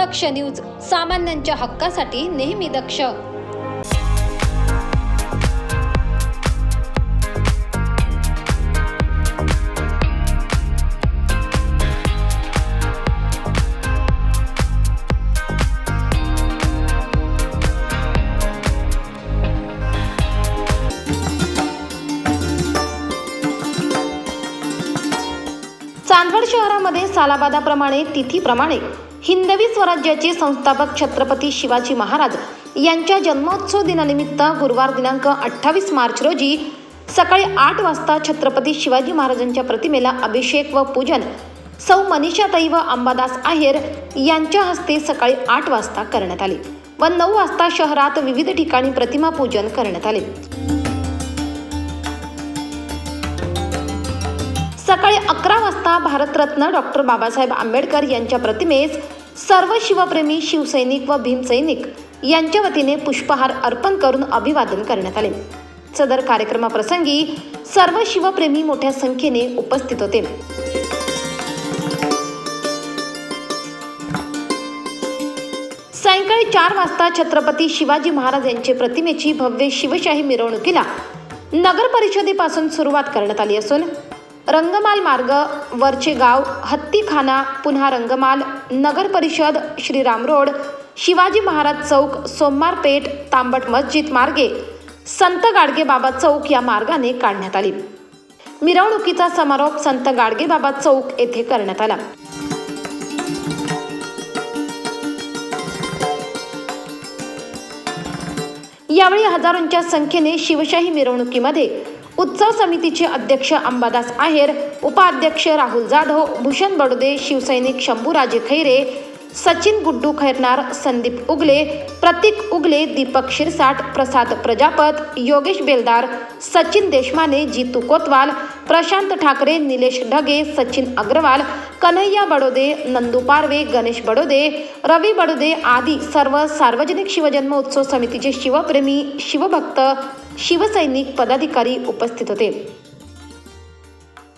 दक्ष news सामान्यांच्या हक्कासाठी नेहमी दक्ष. चांदवड शहरामध्ये सालाबादाप्रमाणे तिथीप्रमाणे हिंदवी स्वराज्याचे संस्थापक छत्रपती शिवाजी महाराज यांच्या जन्मोत्सव दिनानिमित्त गुरुवार दिनांक अठ्ठावीस मार्च रोजी सकाळी आठ वाजता छत्रपती शिवाजी महाराजांच्या प्रतिमेला अभिषेक व पूजन सौ मनीषाताई व अंबादास आहेर यांच्या हस्ते सकाळी आठ वाजता करण्यात आले व नऊ वाजता शहरात विविध ठिकाणी प्रतिमा पूजन करण्यात आले. अकरा वाजता भारतरत्न डॉक्टर बाबासाहेब आंबेडकर यांच्या प्रतिमेस सर्व शिवप्रेमी शिवसैनिक व भीमसैनिक यांच्या वतीने पुष्पहार अर्पण करून अभिवादन करण्यात आले. सदर कार्यक्रमाप्रसंगी सर्व शिवप्रेमी मोठ्या संख्येने उपस्थित होते. सायंकाळी चार वाजता छत्रपती शिवाजी महाराज यांचे प्रतिमेची भव्य शिवशाही मिरवणुकीला नगर परिषदेपासून सुरुवात करण्यात आली असून रंगमाल मार्ग वरचे गाव हत्तीखाना पुन्हा रंगमाल नगर परिषद श्रीराम रोड शिवाजी महाराज चौक सोमवार पेठ तांबट मस्जिद मार्गे. संत गाडगे बाबा चौक या मार्गाने काढण्यात आली. मिरवणुकीचा समारोप संत गाडगे बाबा चौक येथे करण्यात आला. यावेळी हजारोंच्या संख्येने शिवशाही मिरवणुकीमध्ये उत्सव समितीचे अध्यक्ष अंबादास आहेर उपाध्यक्ष राहुल जाधव भूषण बडोदे शिवसैनिक शंभूराजे खैरे सचिन गुड्डू खैरनार संदीप उगले प्रतीक उगले दीपक शिरसाट प्रसाद प्रजापत योगेश बेलदार सचिन देशमाने जितू कोतवाल प्रशांत ठाकरे निलेश ढगे सचिन अग्रवाल कन्हैया बडोदे नंदू पारवे गणेश बडोदे रवी बडोदे आदी सर्व सार्वजनिक शिवजन्म उत्सव समितीचे शिवप्रेमी शिवभक्त शिवसैनिक पदाधिकारी उपस्थित होते.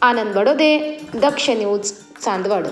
आनंद बडोदे दक्ष न्यूज चांदवड.